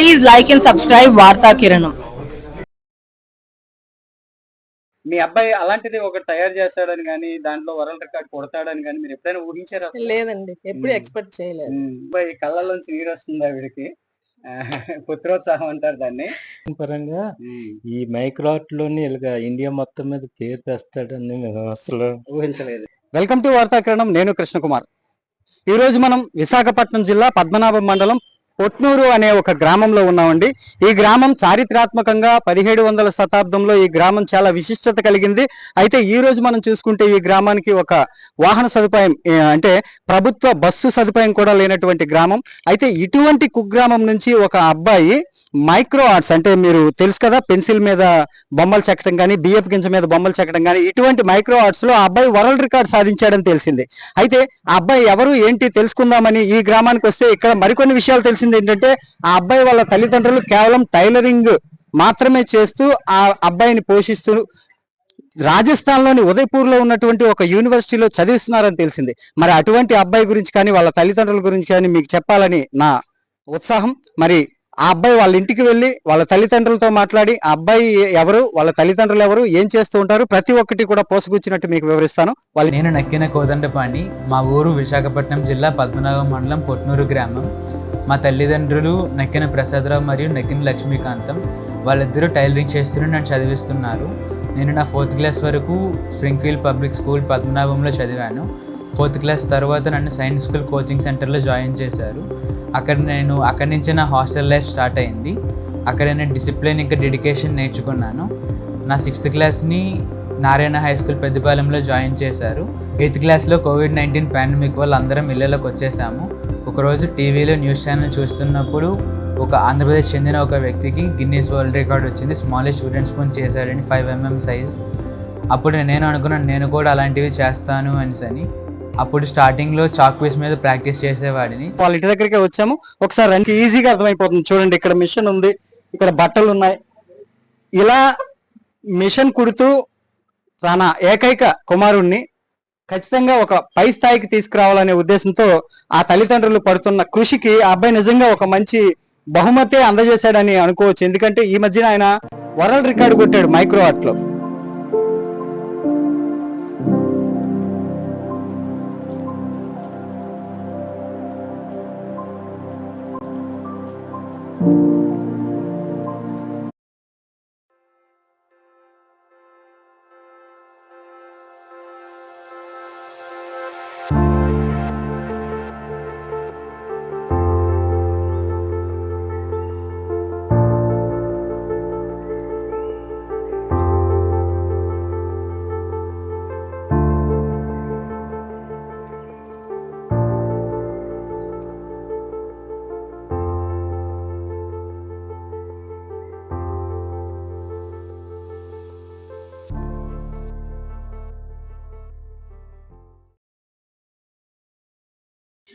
Please like and subscribe Varta Kiranam. మీ అబ్బాయి అలాంటిది ఒకటి తయారు చేస్తాడని కానీ దాంట్లో వరల్డ్ రికార్డ్ కొడతాడని కానీ మీరు ఎప్పుడైనా ఊహించారా? లేదండి. ఎప్పుడు. ఎక్స్పెక్ట్ చేయలేదు. అబ్బాయి కళ్ళల్లోంచి నీరు వస్తుంది ఆవిడకి. పుత్రోత్సాహం అంటారు దాన్ని. పరంగా ఈ మైక్రాట్లోని ఇలాగ ఇండియా మొత్తం మీద పేరు తెస్తాడని మేము అసలు ఊహించలేదు. Welcome to Varthakiranam. నేను కృష్ణకుమార్. ఈ రోజు మనం విశాఖపట్నం జిల్లా పద్మనాభం మండలం కొట్నూరు అనే ఒక గ్రామంలో ఉన్నామండి. ఈ గ్రామం చారిత్రాత్మకంగా పదిహేడు వందల శతాబ్దంలో ఈ గ్రామం చాలా విశిష్టత కలిగింది. అయితే ఈ రోజు మనం చూసుకుంటే ఈ గ్రామానికి ఒక వాహన సదుపాయం అంటే ప్రభుత్వ బస్సు సదుపాయం కూడా లేనటువంటి గ్రామం. అయితే ఇటువంటి కుగ్రామం నుంచి ఒక అబ్బాయి మైక్రో ఆర్ట్స్ అంటే మీరు తెలుసు కదా పెన్సిల్ మీద బొమ్మలు చెక్కడం కానీ బియ్యపు గింజ మీద బొమ్మలు చెక్కడం కానీ ఇటువంటి మైక్రో ఆర్ట్స్లో ఆ అబ్బాయి వరల్డ్ రికార్డ్ సాధించాడని తెలిసింది. అయితే ఆ అబ్బాయి ఎవరు ఏంటి తెలుసుకుందామని ఈ గ్రామానికి వస్తే ఇక్కడ మరికొన్ని విషయాలు తెలిసింది. ఏంటంటే ఆ అబ్బాయి వాళ్ళ తల్లిదండ్రులు కేవలం టైలరింగ్ మాత్రమే చేస్తూ ఆ అబ్బాయిని పోషిస్తూ రాజస్థాన్లోని ఉదయపూర్లో ఉన్నటువంటి ఒక యూనివర్సిటీలో చదివిస్తున్నారని తెలిసింది. మరి అటువంటి అబ్బాయి గురించి కానీ వాళ్ళ తల్లిదండ్రుల గురించి కానీ మీకు చెప్పాలని నా ఉత్సాహం. మరి ఆ అబ్బాయి వాళ్ళ ఇంటికి వెళ్ళి వాళ్ళ తల్లిదండ్రులతో మాట్లాడి ఆ అబ్బాయి ఎవరు వాళ్ళ తల్లిదండ్రులు ఎవరు ఏం చేస్తూ ఉంటారు ప్రతి ఒక్కటి కూడా పోసుకొచ్చినట్టు మీకు వివరిస్తాను. వాళ్ళు నేను నక్కిన కోదండపాణి మా ఊరు విశాఖపట్నం జిల్లా పద్మనాభం మండలం పొట్నూరు గ్రామం. మా తల్లిదండ్రులు నక్కిన ప్రసాదరావు మరియు నక్కిన లక్ష్మీకాంతం. వాళ్ళిద్దరూ టైలరింగ్ చేస్తున్నారు నన్ను చదివిస్తున్నారు. నేను నా ఫోర్త్ క్లాస్ వరకు స్ప్రింగ్ఫీల్డ్ పబ్లిక్ స్కూల్ పద్మనాభంలో చదివాను. ఫోర్త్ క్లాస్ తర్వాత నన్ను సైన్స్ స్కూల్ కోచింగ్ సెంటర్లో జాయిన్ చేశారు. అక్కడ నేను అక్కడి నుంచే నా హాస్టల్ లైఫ్ స్టార్ట్ అయింది. అక్కడ నేను డిసిప్లిన్ ఇంకా డెడికేషన్ నేర్చుకున్నాను. నా సిక్స్త్ క్లాస్ని నారాయణ హై స్కూల్ పెద్దపాలెంలో జాయిన్ చేశారు. ఎయిత్ క్లాస్లో కోవిడ్ నైన్టీన్ పాండమిక్ వల్ల అందరం ఇళ్ళలోకి వచ్చేసాము. ఒకరోజు టీవీలో న్యూస్ ఛానల్ చూస్తున్నప్పుడు ఒక ఆంధ్రప్రదేశ్ చెందిన ఒక వ్యక్తికి గిన్నీస్ వరల్డ్ రికార్డ్ వచ్చింది. స్మాలెస్ట్ స్టూడెంట్ స్పూన్ చేశాడని ఫైవ్ ఎంఎం సైజ్. అప్పుడు నేను అనుకున్నాను నేను కూడా అలాంటివి చేస్తాను అనేసి అని అప్పుడు స్టార్టింగ్లో చాక్ పీస్ మీద ప్రాక్టీస్ చేసేవాడిని. వాళ్ళ ఇంటి దగ్గరికి వచ్చాము. ఒకసారి రండి ఈజీగా అర్థమైపోతుంది. చూడండి ఇక్కడ మిషన్ ఉంది ఇక్కడ బట్టలు ఉన్నాయి. ఇలా మిషన్ కుడుతూ తన ఏకైక కుమారుణ్ణి ఖచ్చితంగా ఒక పై స్థాయికి తీసుకురావాలనే ఉద్దేశంతో ఆ తల్లిదండ్రులు పడుతున్న కృషికి ఆ అబ్బాయి నిజంగా ఒక మంచి బహుమతే అందజేశాడని అనుకోవచ్చు. ఎందుకంటే ఈ మధ్యన ఆయన వరల్డ్ రికార్డు కొట్టాడు మైక్రో ఆర్ట్లో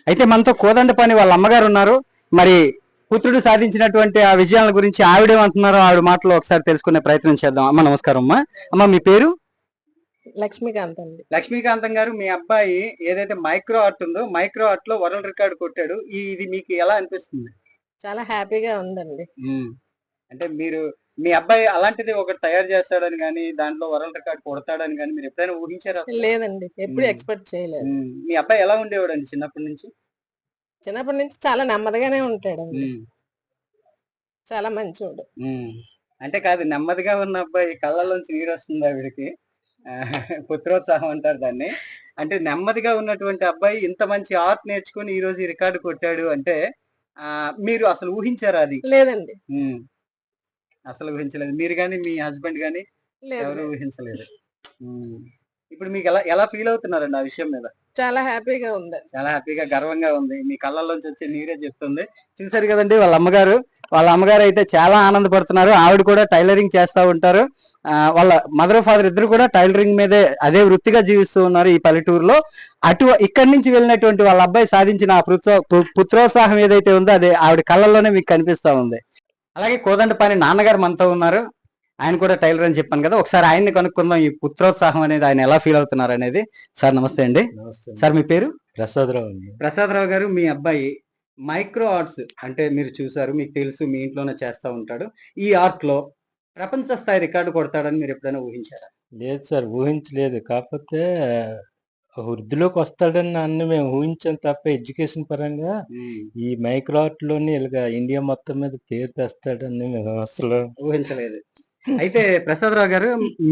అయితే మనతో కోదండపాని వాళ్ళ అమ్మగారు ఉన్నారు. మరి పుత్రుడు సాధించినటువంటి ఆ విజయాల గురించి ఆవిడేమంటున్నారో ఆవిడ మాటలో ఒకసారి తెలుసుకునే ప్రయత్నం చేద్దాం. అమ్మ నమస్కారం అమ్మా. అమ్మ మీ పేరు? లక్ష్మీకాంత్ అండి. లక్ష్మీకాంతం గారు మీ అబ్బాయి ఏదైతే మైక్రో ఆర్ట్ ఉందో మైక్రో ఆర్ట్లో వరల్డ్ రికార్డ్ కొట్టాడు. ఇది మీకు ఎలా అనిపిస్తుంది? చాలా హ్యాపీగా ఉందండి. అంటే మీరు మీ అబ్బాయి అలాంటిది ఒకటి తయారు చేస్తాడని కానీ దాంట్లో వరల్డ్ రికార్డ్ కొడతాడని కానీ మీరు ఎప్పుడైనా ఊహించారా? లేదండి. ఎప్పుడు. ఎక్స్పెక్ట్ చేయలేదు. మీ అబ్బాయి ఎలా ఉండేవాడండి చిన్నప్పటి నుంచి? చిన్నప్పటి నుంచి చాలా నెమ్మదిగానే ఉంటాడండి. చాలా మంచివాడు. అంటే కాదు నెమ్మదిగా ఉన్న అబ్బాయి కళ్ళల్లోంచి నీరు వస్తుంది ఆవిడకి. ఆ, పుత్రోత్సాహం అంటారు దాన్ని. అంటే నెమ్మదిగా ఉన్నటువంటి అబ్బాయి ఇంత మంచి ఆర్ట్ నేర్చుకుని ఈ రోజు ఈ రికార్డు కొట్టాడు అంటే మీరు అసలు ఊహించారా అది? లేదండి. అసలు ఊహించలేదు. మీరు కానీ మీ హస్బెండ్ కానీ ఎవరు లేదు. ఊహించలేదు. ఇప్పుడు మీకు ఎలా ఎలా ఫీల్ అవుతున్నారండి ఆ విషయం మీద? చాలా హ్యాపీగా ఉంది. చాలా హ్యాపీగా గర్వంగా ఉంది. మీ కళ్ళల్లోంచి వచ్చే నీరే చెప్తుంది. చూసారు కదండి వాళ్ళ అమ్మగారు. వాళ్ళ అమ్మగారు అయితే చాలా ఆనందపడుతున్నారు. ఆవిడ కూడా టైలరింగ్ చేస్తూ ఉంటారు. వాళ్ళ మదర్ ఫాదర్ ఇద్దరు కూడా టైలరింగ్ మీదే అదే వృత్తిగా జీవిస్తూ ఉన్నారు ఈ పల్లెటూరులో. అటు ఇక్కడి నుంచి వెళ్ళినటువంటి వాళ్ళ అబ్బాయి సాధించిన ఆ పుత్రోత్సాహం ఏదైతే ఉందో అదే ఆవిడ కళ్ళల్లోనే మీకు కనిపిస్తా ఉంది. అలాగే కోదండపాని నాన్నగారు మనతో ఉన్నారు. ఆయన కూడా టైలర్ అని చెప్పాను కదా ఒకసారి ఆయన్ని కనుక్కుందాం ఈ పుత్రోత్సాహం అనేది ఆయన ఎలా ఫీల్ అవుతున్నారు అనేది. సార్ నమస్తే అండి. నమస్తే సార్ మీ పేరు? ప్రసాదరావు అండి. ప్రసాదరావు గారు మీ అబ్బాయి మైక్రో ఆర్ట్స్ అంటే మీరు చూసారు మీకు తెలుసు మీ ఇంట్లోనే చేస్తూ ఉంటాడు. ఈ ఆర్ట్లో ప్రపంచ స్థాయి రికార్డు కొడతాడని మీరు ఎప్పుడైనా ఊహించారా? లేదు సార్ ఊహించలేదు. కాకపోతే వృద్ధిలోకి వస్తాడని అన్ని మేము ఊహించాం తప్ప ఎడ్యుకేషన్ పరంగా ఈ మైక్రో ఆర్ట్లోని ఇలాగ ఇండియా మొత్తం మీద పేరు తెస్తాడని మేము అసలు ఊహించలేదు. అయితే ప్రసాదరావు గారు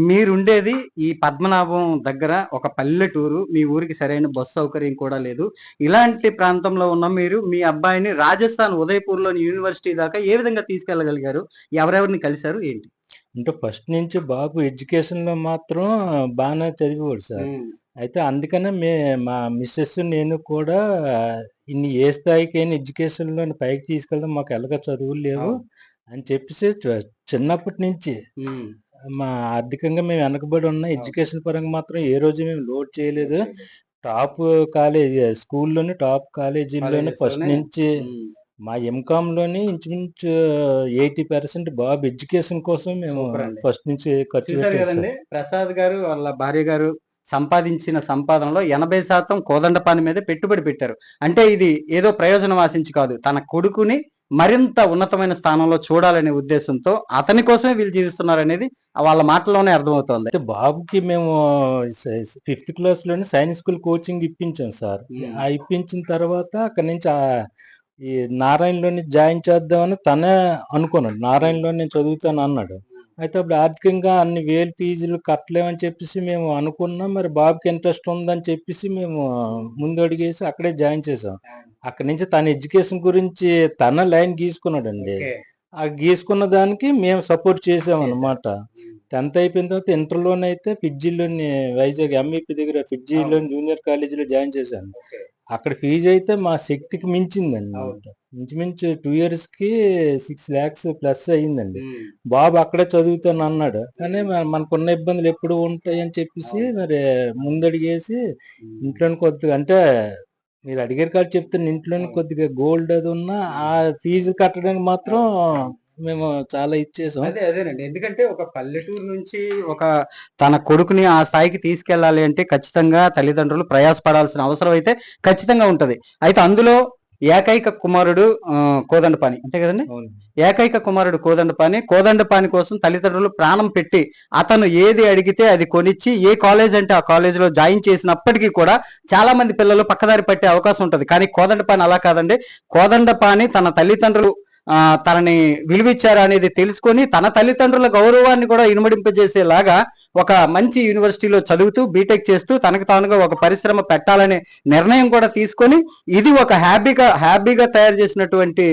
మీరుండేది ఈ పద్మనాభం దగ్గర ఒక పల్లెటూరు మీ ఊరికి సరైన బస్సు సౌకర్యం కూడా లేదు. ఇలాంటి ప్రాంతంలో ఉన్న మీరు మీ అబ్బాయిని రాజస్థాన్ ఉదయపూర్లోని యూనివర్సిటీ దాకా ఏ విధంగా తీసుకెళ్ళగలిగారు ఎవరెవరిని కలిశారు? ఏంటి? అంటే ఫస్ట్ నుంచి బాబు ఎడ్యుకేషన్లో మాత్రం బాగానే చదివేవాడు సార్. అయితే అందుకనే మే మా మిస్సెస్ నేను కూడా ఇన్ని ఏ స్థాయికి అయినా ఎడ్యుకేషన్లో పైకి తీసుకెళ్ళడం మాకు ఎలాగ చదువులు లేవు. అని చెప్పేసి చిన్నప్పటి నుంచి మా ఆర్థికంగా మేము వెనకబడి ఉన్న ఎడ్యుకేషన్ పరంగా మాత్రం ఏ రోజు మేము లోడ్ చేయలేదు. టాప్ కాలేజ్ స్కూల్లోని టాప్ కాలేజీల్లోనే ఫస్ట్? నుంచి మా ఎంకామ్లోని ఇంచుమించు ఎయిటీ పర్సెంట్ బాబు ఎడ్యుకేషన్ కోసం మేము. ఫస్ట్ నుంచి ఖర్చు కదండి? ప్రసాద్ గారు వాళ్ళ భార్య గారు సంపాదించిన సంపాదనలో ఎనభై శాతం కోదండపాని మీద పెట్టుబడి పెట్టారు. అంటే ఇది ఏదో ప్రయోజనం ఆశించి కాదు. తన కొడుకుని మరింత ఉన్నతమైన స్థానంలో చూడాలనే ఉద్దేశంతో అతని కోసమే వీళ్ళు జీవిస్తున్నారు అనేది వాళ్ళ మాటల్లోనే అర్థమవుతోంది. అయితే బాబుకి మేము ఫిఫ్త్ క్లాస్లోనే సైన్స్ స్కూల్ కోచింగ్ ఇప్పించాం సార్. ఆ ఇప్పించిన తర్వాత అక్కడి నుంచి ఆ ఈ నారాయణలోని జాయిన్ చేద్దామని తనే అనుకున్నాడు. నారాయణలో నేను చదువుతాను అన్నాడు. అయితే అప్పుడు ఆర్థికంగా అన్ని వేలు ఫీజులు కట్టలేమని చెప్పేసి మేము అనుకున్నాం. మరి బాబుకి ఇంట్రెస్ట్ ఉందని చెప్పేసి మేము ముందు అడిగేసి అక్కడే జాయిన్ చేసాం అక్కడి నుంచి తన ఎడ్యుకేషన్ గురించి తన లైన్ గీసుకున్నాడండి. ఆ గీసుకున్న దానికి మేము సపోర్ట్ చేసాం. అన్నమాట టెన్త్ అయిపోయిన తర్వాత ఇంటర్లోనే అయితే ఫిడ్జీలోని వైజాగ్ ఎంఈపీ దగ్గర ఫిడ్జీలో జూనియర్ కాలేజీలో జాయిన్ చేశాను. అక్కడ ఫీజు అయితే మా శక్తికి మించిందండి. ఇంచుమించు టూ ఇయర్స్కి సిక్స్ లాక్స్ ప్లస్ అయ్యిందండి బాబు అక్కడే చదువుతాను అన్నాడు. కానీ మన- మనకున్న ఇబ్బందులు ఎప్పుడు ఉంటాయి అని చెప్పేసి మరి ముందడిగేసి ఇంట్లోని కొద్దిగా అంటే మీరు అడిగారు కాబట్టి చెప్తాను ఇంట్లోని కొద్దిగా గోల్డ్ అది ఉన్నా ఆ ఫీజు కట్టడానికి మాత్రం మేము చాలా ఇచ్చేసాం. అదే అదేనండి. ఎందుకంటే ఒక పల్లెటూరు నుంచి ఒక తన కొడుకుని ఆ స్థాయికి తీసుకెళ్ళాలి అంటే ఖచ్చితంగా తల్లిదండ్రులు ప్రయాసపడాల్సిన అవసరం అయితే ఖచ్చితంగా ఉంటది. అయితే అందులో ఏకైక కుమారుడు కోదండపాని అంతే కదండి. ఏకైక కుమారుడు కోదండపాని కోదండపాని కోసం తల్లిదండ్రులు ప్రాణం పెట్టి అతను ఏది అడిగితే అది కొనిచ్చి ఏ కాలేజ్ అంటే ఆ కాలేజ్లో జాయిన్ చేసినప్పటికీ కూడా చాలా మంది పిల్లలు పక్కదారి పట్టే అవకాశం ఉంటది. కానీ కోదండపాని అలా కాదండి. కోదండపాని తన తల్లిదండ్రులు తనని విలువిచ్చారు అనేది తెలుసుకొని తన తల్లిదండ్రుల గౌరవాన్ని కూడా ఇనుమడింపజేసేలాగా ఒక మంచి యూనివర్సిటీలో చదువుతూ బీటెక్ చేస్తూ తనకు తానుగా ఒక పరిశ్రమ పెట్టాలనే నిర్ణయం కూడా తీసుకొని ఇది ఒక హ్యాపీగా హ్యాపీగా తయారు చేసినటువంటి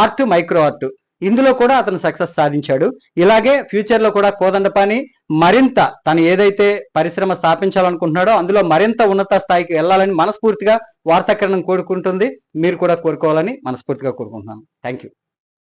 ఆర్ట్ మైక్రో ఆర్ట్. ఇందులో కూడా అతను సక్సెస్ సాధించాడు. ఇలాగే ఫ్యూచర్లో కూడా కోదండపాని మరింత తను ఏదైతే పరిశ్రమ స్థాపించాలనుకుంటున్నాడో అందులో మరింత ఉన్నత స్థాయికి వెళ్ళాలని మనస్ఫూర్తిగా వార్తాకరణం కోరుకుంటుంది. మీరు కూడా కోరుకోవాలని మనస్ఫూర్తిగా కోరుకుంటున్నాను. Thank you